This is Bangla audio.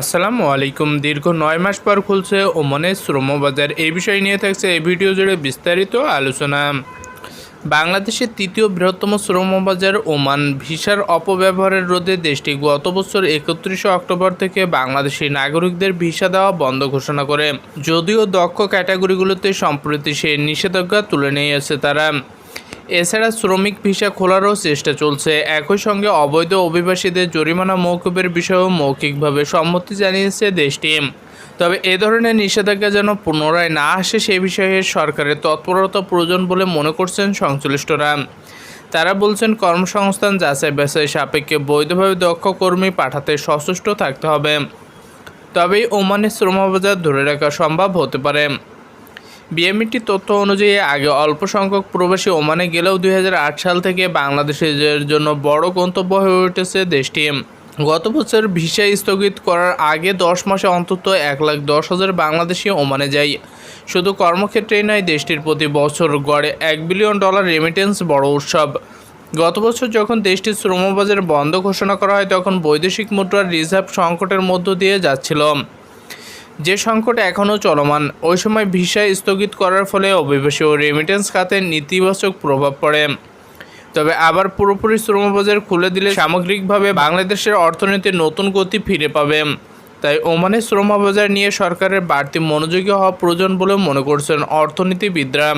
আসসালামু আলাইকুম। দীর্ঘ নয় মাস পর খুলছে ওমানের শ্রমবাজার। এই বিষয় নিয়ে থাকছে এই ভিডিও জুড়ে বিস্তারিত আলোচনা। বাংলাদেশের তৃতীয় বৃহত্তম শ্রমবাজার ওমান। ভিসার অপব্যবহারের রোধে দেশটি গত বছর একত্রিশে অক্টোবর থেকে বাংলাদেশি নাগরিকদের ভিসা দেওয়া বন্ধ ঘোষণা করে। যদিও দক্ষ ক্যাটাগরিগুলোতে সম্প্রতি সে নিষেধাজ্ঞা তুলে নিয়েছে তারা। এছাড়া শ্রমিক ভিসা খোলারও চেষ্টা চলছে। একই সঙ্গে অবৈধ অভিবাসীদের জরিমানা মৌকুবের বিষয়েও মৌখিকভাবে সম্মতি জানিয়েছে দেশটি তবে এ ধরনের নিষেধাজ্ঞা যেন পুনরায় না আসে সে বিষয়ে সরকারের তৎপরতা প্রয়োজন বলে মনে করছেন সংশ্লিষ্টরা। তারা বলছেন, কর্মসংস্থান যাচাই বাছাই সাপেক্ষে বৈধভাবে দক্ষ কর্মী পাঠাতে সচেষ্ট থাকতে হবে। তবেই ওমানের শ্রমবাজার ধরে রাখা সম্ভব হতে পারে। বিএমইটির তথ্য অনুযায়ী, আগে অল্প সংখ্যক প্রবাসী ওমানে গেলেও দুই হাজার আট সাল থেকে বাংলাদেশের জন্য বড় গন্তব্য হয়ে উঠেছে দেশটি। গত বছর ভিসা স্থগিত করার আগে দশ মাসে অন্তত এক লাখ দশ হাজার বাংলাদেশি ওমানে যায়। শুধু কর্মক্ষেত্রেই নয়, দেশটির প্রতি বছর গড়ে এক বিলিয়ন ডলার রেমিটেন্স বড় উৎসব। গত বছর যখন দেশটির শ্রমবাজার বন্ধ ঘোষণা করা হয়, তখন বৈদেশিক মুদ্রার রিজার্ভ সংকটের মধ্য দিয়ে যাচ্ছিল। যে সংকট এখনও চলমান, ওই সময় ভিসা স্থগিত করার ফলে অভিবাসী ও রেমিটেন্স খাতে নেতিবাচক প্রভাব পড়ে। তবে আবার পুরোপুরি শ্রমবাজার খুলে দিলে সামগ্রিকভাবে বাংলাদেশের অর্থনীতি নতুন গতি ফিরে পাবে। তাই ওমানের শ্রমবাজার নিয়ে সরকারের বাড়তি মনোযোগী হওয়া প্রয়োজন বলে মনে করছেন অর্থনীতিবিদরা।